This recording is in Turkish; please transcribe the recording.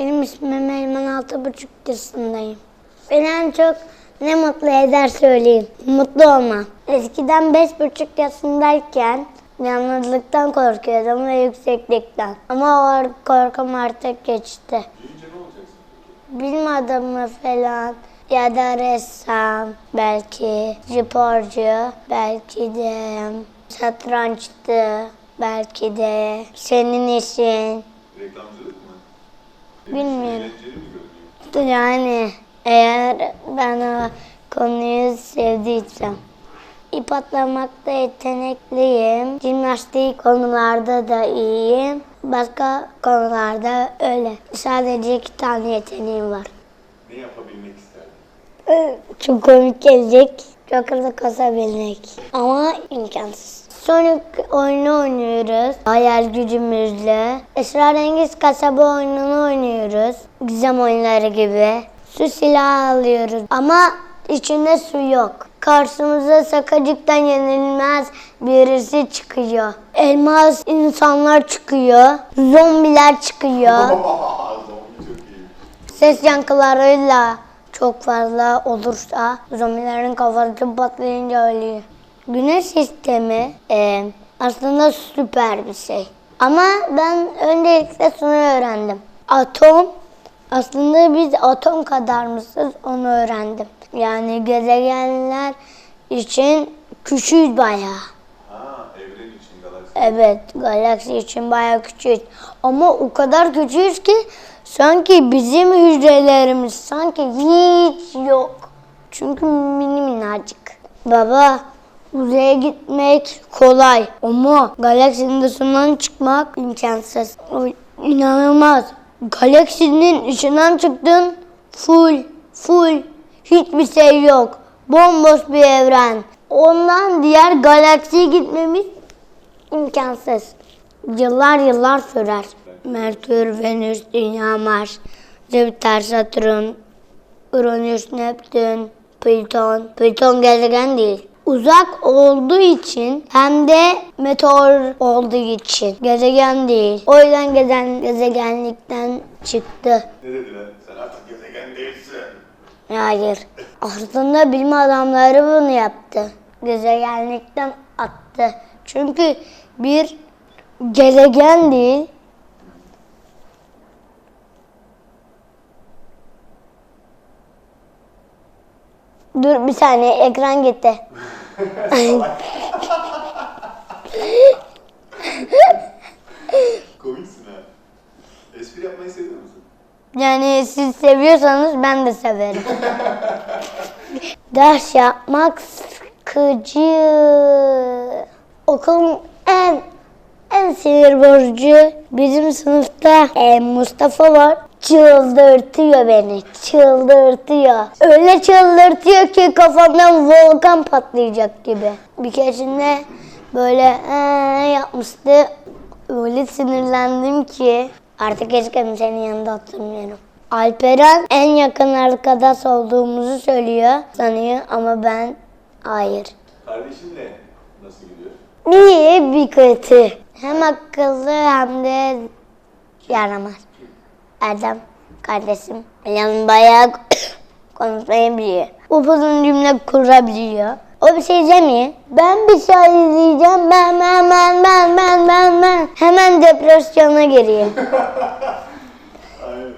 Benim ismim Eymen altı buçuk yaşındayım. Beni en çok ne mutlu eder söyleyeyim. Mutlu olma. Eskiden beş buçuk yaşındayken yalnızlıktan korkuyordum ve yükseklikten. Ama o korkum artık geçti. Bilim adamı falan ya da ressam belki sporcu belki de satrançtı belki de senin işin Reklamcılık mı? Bilmiyorum. Yani eğer ben o konuyu sevdiysem. İp atlamakta yetenekliyim. Jimnastik konularda da iyiyim. Başka konularda öyle. Sadece iki tane yeteneğim var. Ne yapabilmek isterdin? Çok komik gelecek. Çok hızlı kasabilmek. Ama imkansız. Sonic oyunu oynuyoruz. Hayal gücümüzle. Esrarengiz kasaba oyununu oynuyoruz. Gizem oyunları gibi. Su silahı alıyoruz. Ama içinde su yok. Karşımıza sakacıktan yenilmez birisi çıkıyor. Elmas insanlar çıkıyor. Zombiler çıkıyor. Ses yankılarıyla çok fazla olursa zombilerin kafası patlayınca ölüyor. Güneş sistemi e, aslında süper bir şey. Ama ben öncelikle şunu öğrendim. Atom aslında biz atom kadar mısınız onu öğrendim. Yani gezegenler için küçüğüz bayağı. Ha, evren için galaksi. Evet, galaksi için bayağı küçüğüz. Ama o kadar küçüğüz ki sanki bizim hücrelerimiz sanki hiç yok. Çünkü mini minnacık. Baba, uzaya gitmek kolay ama galaksinin dışından çıkmak imkansız. İnanılmaz. Galaksinin içinden çıktın full, full. Hiçbir şey yok. Bomboş bir evren. Ondan diğer galaksiye gitmemiz İmkansız. Yıllar yıllar sürer. Merkür, Venüs, Dünya, Mars, Jüpiter, Satürn, Uranüs, Neptün, Plüton. Plüton gezegen değil. Uzak olduğu için hem de meteor olduğu için gezegen değil. O yüzden gezen, gezegenlikten çıktı. Ne dediler? Sen artık gezegen değilsin. Hayır. Aslında bilim adamları bunu yaptı. Gezegenlikten attı. Çünkü bir gezegen değil. Dur bir saniye ekran gitti. Komiksin ha. Espri yapmayı seviyor musun? Yani siz seviyorsanız ben de severim. Ders yapmak sıkıcı. Okulun en en sinir bozucu bizim sınıfta e, Mustafa var. Çıldırtıyor beni. Çıldırtıyor. Öyle çıldırtıyor ki kafamdan volkan patlayacak gibi. Bir keresinde böyle ee, yapmıştı. Öyle sinirlendim ki artık hiç kimsenin yanında oturmuyorum. Alperen en yakın arkadaş olduğumuzu söylüyor, sanıyor ama ben hayır. Kardeşinle nasıl gidiyor? İyi bir kötü. Hem akıllı hem de yaramaz. Erdem kardeşim. Yani bayağı konuşmayı biliyor. Upuzun cümle kurabiliyor. O bir şey demiyor. Ben bir şey diyeceğim. Ben ben ben ben ben ben ben. Hemen depresyona giriyor.